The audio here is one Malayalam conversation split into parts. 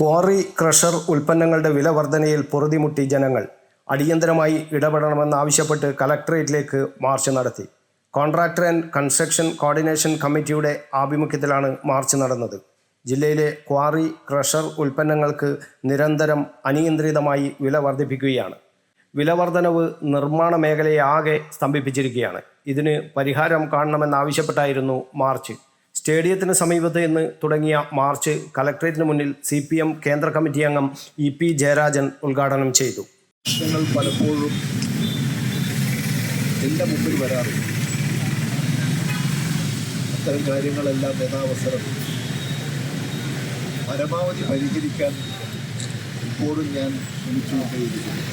ക്വാറി ക്രഷർ ഉൽപ്പന്നങ്ങളുടെ വില വർധനയിൽ പൊറുതിമുട്ടി ജനങ്ങൾ. അടിയന്തരമായി ഇടപെടണമെന്നാവശ്യപ്പെട്ട് കലക്ടറേറ്റിലേക്ക് മാർച്ച് നടത്തി. കോൺട്രാക്ടർ ആൻഡ് കൺസ്ട്രക്ഷൻ കോർഡിനേഷൻ കമ്മിറ്റിയുടെ ആഭിമുഖ്യത്തിലാണ് മാർച്ച് നടന്നത്. ജില്ലയിലെ ക്വാറി ക്രഷർ ഉൽപ്പന്നങ്ങൾക്ക് നിരന്തരം അനിയന്ത്രിതമായി വില വർദ്ധിപ്പിക്കുകയാണ് വില വർധനവ് നിർമ്മാണ മേഖലയെ ആകെ സ്തംഭിപ്പിച്ചിരിക്കുകയാണ്. ഇതിന് പരിഹാരം കാണണമെന്നാവശ്യപ്പെട്ടായിരുന്നു മാർച്ച്. സ്റ്റേഡിയത്തിന് സമീപത്ത് നിന്ന് തുടങ്ങിയ മാർച്ച് കലക്ട്രേറ്റിന് മുന്നിൽ സി പി എം കേന്ദ്ര കമ്മിറ്റി അംഗം ഇ പി ജയരാജൻ ഉദ്ഘാടനം ചെയ്തു. പ്രശ്നങ്ങൾ പലപ്പോഴും എന്റെ മുമ്പിൽ വരാറുണ്ട് അത്തരം കാര്യങ്ങളെല്ലാം യഥാവസരം. പരമാവധി പരിഹരിക്കാൻ ഇപ്പോഴും ഞാൻ ശ്രമിച്ചുകൊണ്ടേയിരിക്കുന്നു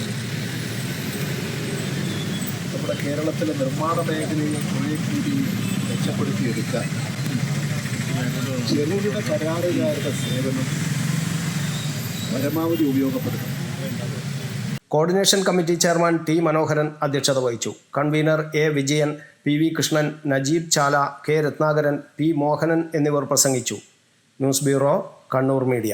നമ്മുടെ കേരളത്തിലെ നിർമ്മാണ മേഖലയെ കുറേ കൂടി മെച്ചപ്പെടുത്തിയെടുക്കാൻ ചെറുകിട കരാറുകാരുടെ സേവനം പരമാവധി ഉപയോഗപ്പെടുത്തണം coordination committee chairman T Manoharan അധ്യക്ഷത വഹിച്ചു. Convener A Vijayan P V Krishnan Najeeb Chala K Ratnakaran P Mohanan എന്നിവർ പ്രസംഗിച്ചു. News bureau Kannur media.